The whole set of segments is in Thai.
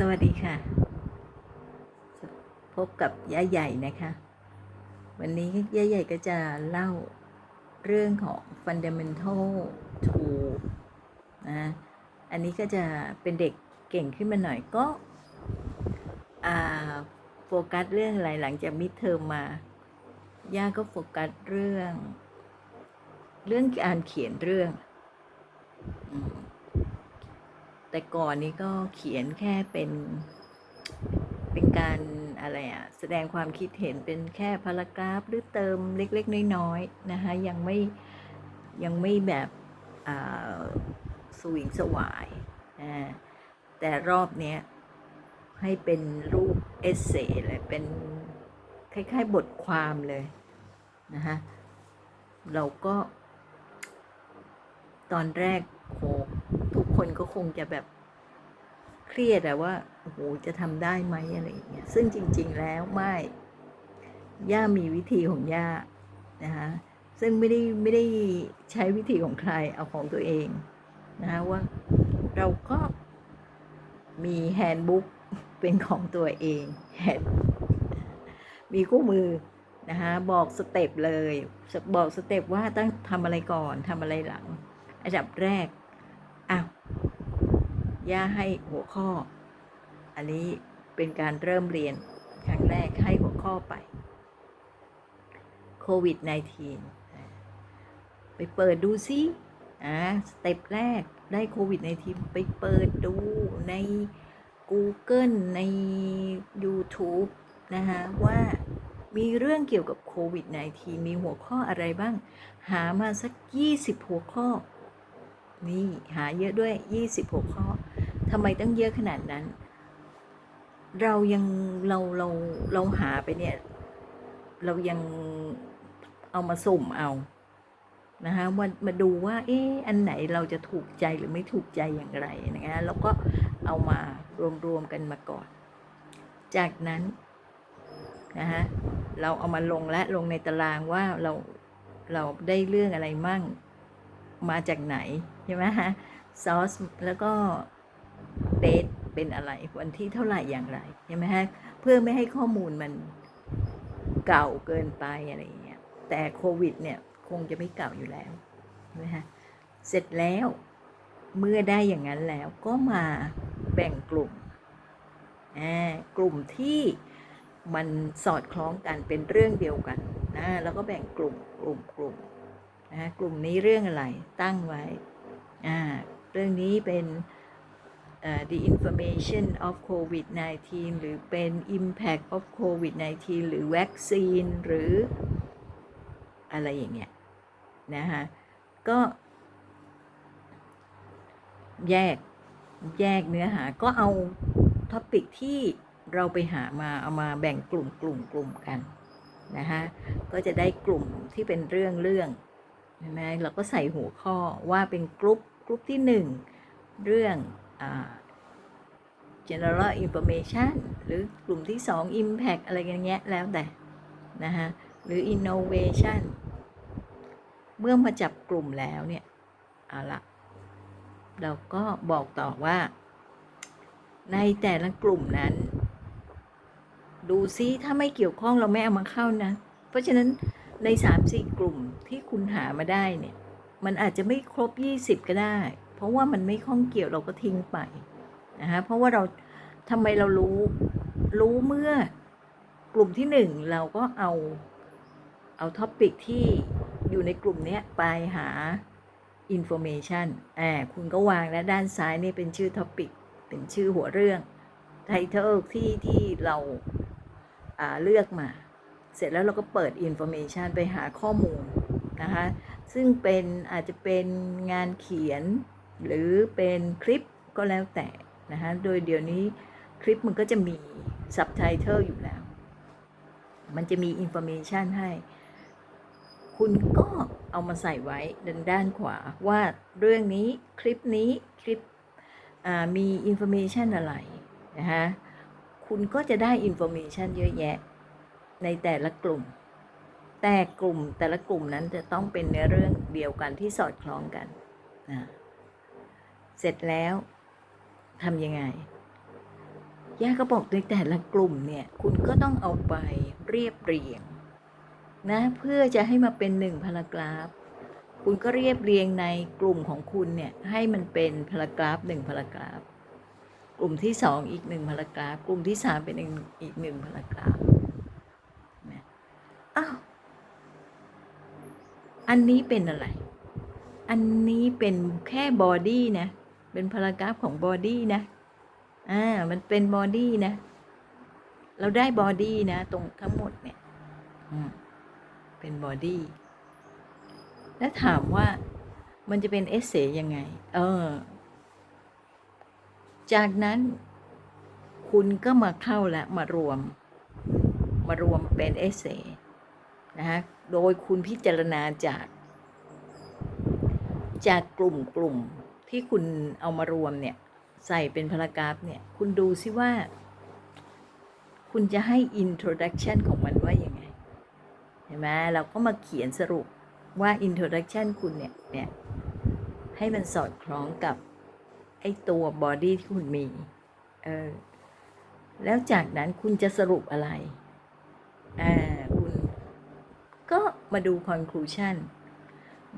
สวัสดีค่ะ พบกับย่าใหญ่นะคะ วันนี้ย่าใหญ่ก็จะเล่าเรื่องของ fundamental to นะอันนี้ก็จะเป็นเด็กเก่งขึ้นมาหน่อยก็อ่าโฟกัสเรื่องอะไรหลังจากมิดเทอมมา ย่าก็โฟกัสเรื่อง เรื่องการเขียนเรื่อง แต่ก่อนนี้ก็เขียนแค่เป็นเป็นการอะไรอะแสดงความคิดเห็นเป็นแค่พารากราฟหรือเติมเล็กๆ น้อยๆนะคะยังไม่ยังไม่แบบสวิงสวายอ่าแต่รอบเนี้ยให้เป็นรูปเอเซ่เลยเป็นคล้ายๆบทความเลยนะคะเราก็ ตอนแรกโห คนก็คงจะแบบเครียดอะว่าโอ้โหจะทำได้ไหมอะไรอย่างเงี้ยซึ่งจริง ๆแล้วไม่ ย่ามีวิธีของย่านะคะซึ่งไม่ได้ไม่ได้ใช้วิธีของใครเอาของตัวเองนะคะว่าเราก็มีแฮนด์บุ๊กเป็นของตัวเองแฮนมีคู่มือนะคะบอกสเต็ปเลยบอกสเต็ปว่าต้องทำอะไรก่อนทำอะไรหลัง อันดับแรกอ้าว ย่าให้หัวข้อ อันนี้เป็นการเริ่มเรียนครั้งแรกให้หัวข้อไปโควิด -19 ไปเปิดดูซิอ่าสเต็ปแรกได้โควิด -19 ไปเปิดดูใน Google ใน YouTube นะคะว่ามีเรื่องเกี่ยวกับโควิด -19 มีหัวข้ออะไรบ้าง หามาสัก 20 หัวข้อ นี่ หาเยอะด้วย 20 หัวข้อ ทำไมต้องเยอะขนาดนั้น เรายังเราเราเราหาไปเนี่ย เรายังเอามาสุ่มเอานะคะมามาดูว่า เอ๊ะอันไหนเราจะถูกใจหรือไม่ถูกใจอย่างไรนะคะแล้วก็เอามารวมๆกันมาก่อน จากนั้นนะคะเราเอามาลงและลงในตารางว่าเราเราได้เรื่องอะไรมั่งมาจากไหน ใช่ไหมฮะซอสแล้วก็ เดทเป็นอะไร วันที่เท่าไหร่อย่างไรใช่ไหมฮะเพื่อไม่ให้ข้อมูลมันเก่าเกินไปอะไรอย่างเงี้ยแต่โควิดเนี่ยคงจะไม่เก่าอยู่แล้วใช่ไหมฮะเสร็จแล้วเมื่อได้อย่างนั้นแล้วก็มาแบ่งกลุ่มกลุ่มที่มันสอดคล้องกันเป็นเรื่องเดียวกันนะแล้วก็แบ่งกลุ่มกลุ่มกลุ่มนะกลุ่มนี้เรื่องอะไรตั้งไว้อ่าเรื่องนี้เป็น the information of COVID-19 หรือเป็น impact of COVID-19 หรือวัคซีนหรืออะไรอย่างเงี้ยนะคะก็แยกแยกเนื้อหาก็เอาท็อปิกที่เราไปหามาเอามาแบ่งกลุ่มกลุ่มกลุ่มกันนะคะก็จะได้กลุ่มที่เป็นเรื่องเรื่องใช่ไหมเราก็ใส่หัวข้อว่าเป็นกลุ่มกลุ่มที่หนึ่งเรื่องอ่า general information หรือกลุ่มที่สอง impact อะไรอย่างเงี้ยแล้วแต่นะคะหรือ innovation เมื่อมาจับกลุ่มแล้วเนี่ยเอาละเราก็บอกต่อว่า ในแต่ละกลุ่มนั้น ดูซิถ้าไม่เกี่ยวข้องเราไม่เอามาเข้านะ เพราะฉะนั้นใน 3-4 กลุ่มที่คุณหามาได้เนี่ย มันอาจจะไม่ครบ 20 ก็ได้ เพราะว่ามันไม่ข้องเกี่ยวเราก็ทิ้งไป นะคะเพราะว่าเราทำไมเรารู้รู้เมื่อกลุ่มที่หนึ่งเราก็เอาเอาท็อปิกที่อยู่ในกลุ่มนี้ไปหา information อ่าคุณก็วางแล้วด้านซ้ายนี่เป็นชื่อท็อปิกเป็นชื่อหัวเรื่องไทเทลที่ที่เราาเลือกมา เสร็จแล้วเราก็เปิด information ไปหาข้อมูลนะคะ ซึ่งเป็นอาจจะเป็นงานเขียนหรือเป็นคลิปก็แล้วแต่ นะคะโดยเดี๋ยวนี้คลิปมันก็จะมี subtitle อยู่แล้ว มันจะมี information ให้ คุณก็เอามาใส่ไว้ด้านด้านขวาว่าเรื่องนี้คลิปนี้คลิปมี information อะไรนะคะคุณก็จะได้ information เยอะแยะในแต่ละกลุ่ม แต่กลุ่มแต่ละกลุ่มนั้นจะต้องเป็นเนื้อเรื่องเดียวกันที่สอดคล้องกันนะเสร็จแล้ว ทำยังไง ย่าก็บอกในแต่ละกลุ่มเนี่ย คุณก็ต้องเอาไปเรียบเรียงนะเพื่อจะให้มาเป็นหนึ่งพารากราฟ คุณก็เรียบเรียงในกลุ่มของคุณเนี่ยให้มันเป็นพารากราฟหนึ่งพารากราฟ กลุ่มที่สองอีกหนึ่งพารากราฟ กลุ่มที่สามเป็นอีกอีกหนึ่งพารากราฟนะอ้าวอันนี้เป็นอะไร อันนี้เป็นแค่บอดี้นะ เป็นพารากราฟของบอดี้นะ อ่า มันเป็นบอดี้นะ เราได้บอดี้นะ ตรงทั้งหมดเนี่ยเป็นบอดี้ แล้วถามว่ามันจะเป็นเอเซยังไง เออ จากนั้นคุณก็มาเข้าและมารวม มารวมเป็นเอเซนะฮะ โดยคุณพิจารณาจาก จากกลุ่มกลุ่ม ที่คุณเอามารวมเนี่ยใส่เป็นพารากราฟเนี่ยคุณดูซิว่า คุณจะให้ introduction ของมันว่ายังไงเห็นไหมเราก็มาเขียนสรุปว่า introduction คุณเนี่ยเนี่ยให้มันสอดคล้องกับไอ้ตัว body ที่คุณมีเออแล้วจากนั้นคุณจะสรุปอะไรอ่าคุณก็มาดู conclusion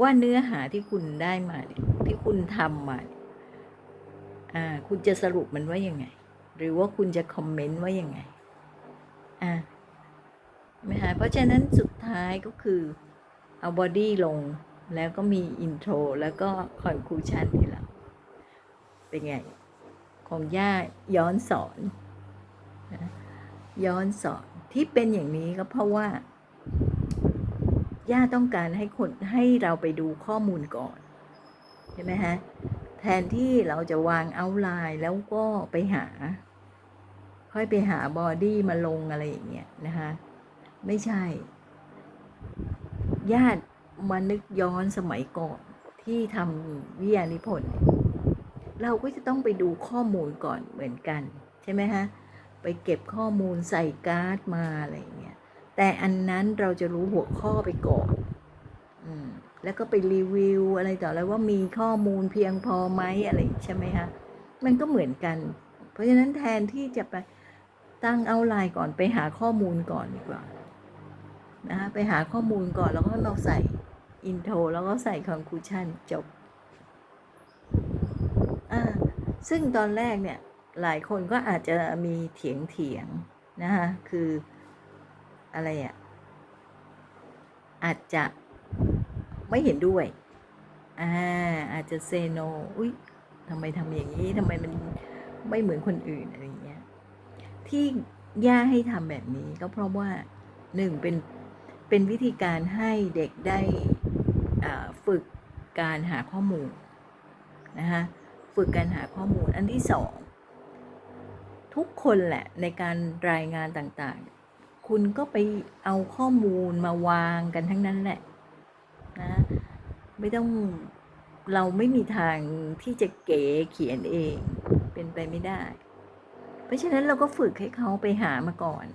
ว่าเนื้อหาที่คุณได้มาที่คุณทำมาอ่า คุณจะสรุปมันว่ายังไง หรือว่าคุณจะคอมเมนต์ว่ายังไง อ่าไหมคะเพราะฉะนั้นสุดท้ายก็คือ เอาบอดี้ลงแล้วก็มีอินโทรแล้วก็คอนคลูชันที่เราเป็นไง ของย่าย้อนสอน ย้อนสอนที่เป็นอย่างนี้ก็เพราะว่า ย่าต้องการให้คนให้เราไปดูข้อมูลก่อน ใช่ไหมฮะ แทนที่เราจะวางเอาไลน์แล้วก็ไปหา ค่อยไปหาบอดี้มาลงอะไรอย่างเงี้ยนะคะ ไม่ใช่ ญาติมานึกย้อนสมัยก่อนที่ทำวิทยานิพนธ์เราก็จะต้องไปดูข้อมูลก่อนเหมือนกัน ใช่ไหมฮะ ไปเก็บข้อมูลใส่การ์ดมาอะไรอย่าง แต่อันนั้นเราจะรู้หัวข้อไปก่อนอืมแล้วก็ไปรีวิวอะไรต่ออะไรว่ามีข้อมูลเพียงพอไหมอะไรใช่ไหมคะมันก็เหมือนกัน เพราะฉะนั้นแทนที่จะไปตั้งเอาไลน์ก่อนไปหาข้อมูลก่อนดีกว่านะคะไปหาข้อมูลก่อนแล้วก็เราใส่อินโทรแล้วก็ใส่คอนคลูชันจบอ่าซึ่งตอนแรกเนี่ยหลายคนก็อาจจะมีเถียงเถียงนะคะคือ อะไรอะ่ะ อาจจะไม่เห็นด้วย อ่า อาจจะเซโน อุ้ยทำไมทำอย่างนี้ทำไมมันไม่เหมือนคนอื่นอะไรเงี้ย ที่ย่าให้ทำแบบนี้ก็เพราะว่าหนึ่งเป็นเป็นวิธีการให้เด็กได้อ่าฝึกการหาข้อมูลนะคะฝึกการหาข้อมูลอันที่สองทุกคนแหละในการรายงานต่างๆ คุณก็ไปเอาข้อมูลมาวางกันทั้งนั้นแหละนะไม่ต้องเราไม่มีทางที่จะเก๋เขียนเองเป็นไปไม่ได้ เพราะฉะนั้นเราก็ฝึกให้เขาไปหามาก่อน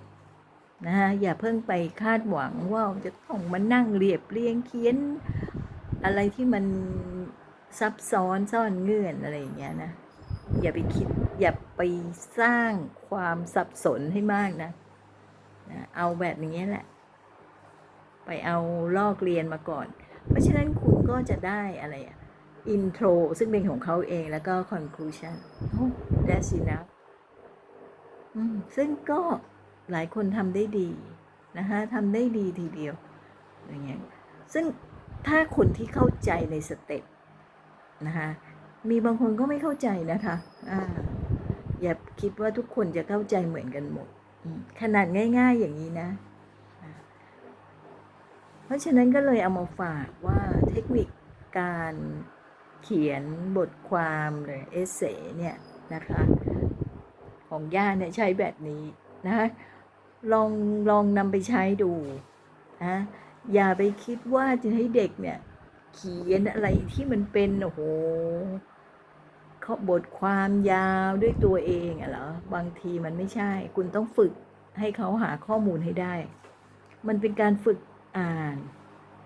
นะฮะอย่าเพิ่งไปคาดหวังว่าจะต้องมานั่งเรียบเรียงเขียน อะไรที่มันซับซ้อนซ่อนเงื่อนอะไรอย่างเงี้ยนะ อย่าไปคิดอย่าไปสร้างความสับสนให้มากนะ นะเอาแบบนี้แหละ ไปเอาลอกเรียนมาก่อน เพราะฉะนั้นคุณก็จะได้อะไรอะอินโทรซึ่งเป็นของเขาเองแล้วก็ conclusion โอ้ that's enough อืมซึ่งก็หลายคนทำได้ดีนะคะทำได้ดีทีเดียวอย่างเงี้ยซึ่งถ้าคนที่เข้าใจในสเต็ปนะคะมีบางคนก็ไม่เข้าใจนะคะอ่าอย่าคิดว่าทุกคนจะเข้าใจเหมือนกันหมด ขนาดง่าย ๆอย่างนี้นะ เพราะฉะนั้นก็เลยเอามาฝากว่าเทคนิคการเขียนบทความหรือเอเซเนี่ยนะคะ ของย่าเนี่ยใช้แบบนี้นะคะลองลองนำไปใช้ดูนะอย่าไปคิดว่าจะให้เด็กเนี่ย เขียนอะไรที่มันเป็นโอ้โห เขาบทความยาวด้วยตัวเองอะเหรอบางทีมันไม่ใช่ คุณต้องฝึกให้เขาหาข้อมูลให้ได้ มันเป็นการฝึกอ่าน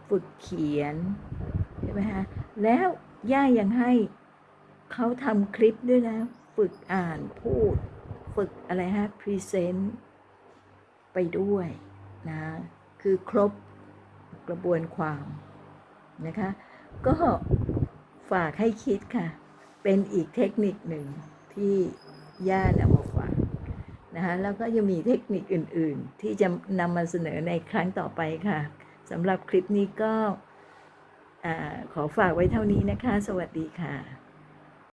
ฝึกเขียนใช่ไหมฮะแล้วย่ายังให้เขาทำคลิปด้วยนะ ฝึกอ่านพูด ฝึกอะไรฮะพรีเซนต์ไปด้วยนะคือครบกระบวนความนะคะ ก็ฝากให้คิดค่ะ เป็นอีกเทคนิคหนึ่งที่ย่านำมาฝากนะคะแล้วก็ยังมีเทคนิคอื่นๆ ที่จะนำมาเสนอในครั้งต่อไปค่ะสำหรับคลิปนี้ก็อขอฝากไว้เท่านี้นะคะ สวัสดีค่ะ